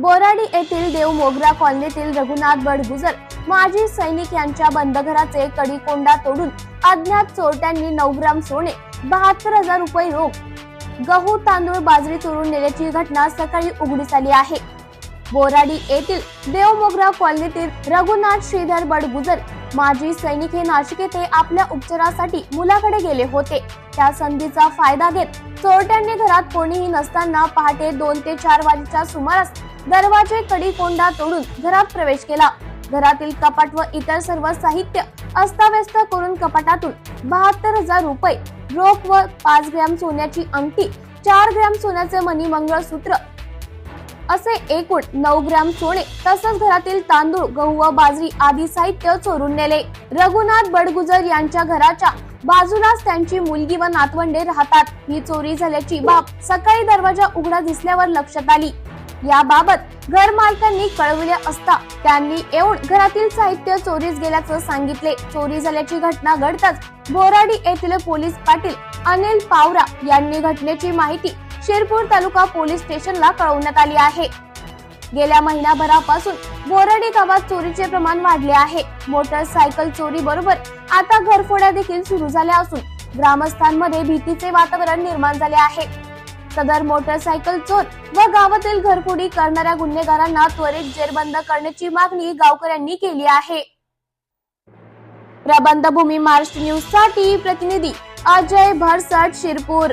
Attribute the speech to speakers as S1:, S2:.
S1: बोराडी येथील देव मोगरा कॉलनीतील रघुनाथ बडगुजर माजी सैनिक यांच्या बंदघराचे कडीकोंडा तोडून अज्ञात चोरट्यांनी नऊ ग्राम सोने बहात्तर हजार रुपये रोख गहू तांदूळ बाजरी चोरून नेल्याची घटना सकाळी उघडीस आली आहे. बोराडी येथील देवमोगरा कॉलनीतील रघुनाथ श्रीधर बडगुजर माजी सैनिक हे नाशिक येथे आपल्या उपचारासाठी मुलाकडे गेले होते. त्या संधीचा फायदा घेत चोरट्यांनी घरात कोणीही नसताना पहाटे दोन ते चार वाजेच्या सुमारास दरवाजे कडी कोंडा तोडून घरात प्रवेश केला. घरातील कपाट व इतर सर्व साहित्य अस्ताव्यस्त करून कपाटातून बहात्तर हजार रुपये रोख व पाच ग्रॅम सोन्याची अंगठी चार ग्रॅम सोन्याचे मनी मंगळसूत्र असे एकूण नऊ ग्रॅम सोने तसंच घरातील तांदूळ गहू व बाजरी आदी साहित्य चोरून नेले. रघुनाथ बडगुजर यांच्या घराच्या बाजूलाच त्यांची मुलगी व नातवंडे राहतात. ही चोरी झाल्याची बाब सकाळी दरवाजा उघडा दिसल्यावर लक्षात आली. याबाबत घर मालकांनी कळविले असता त्यांनी येऊन घरातील साहित्य चोरीस गेल्याचं सांगितले. चोरी झाल्याची घटना घडताच बोराडी येथील पोलीस पाटील अनिल पावरा यांनी घटनेची माहिती शिरपूर तालुका पोलीस स्टेशनला कळवण्यात आली आहे. गेल्या महिनाभरापासून बोराडी गावात चोरीचे प्रमाण वाढले आहे. मोटरसायकल चोरी बरोबर आता घरफोड्या देखील सुरू झाल्या असून ग्रामस्थांमध्ये भीतीचे वातावरण निर्माण झाले आहे. सदर मोटरसायकल चोर व गावातील घरफोडी करणाऱ्या गुन्हेगारांना त्वरित जेरबंद करण्याची मागणी गावकऱ्यांनी केली आहे. प्रबंधभूमी मार्च न्यूजसाठी प्रतिनिधी अजय भरसट शिरपूर.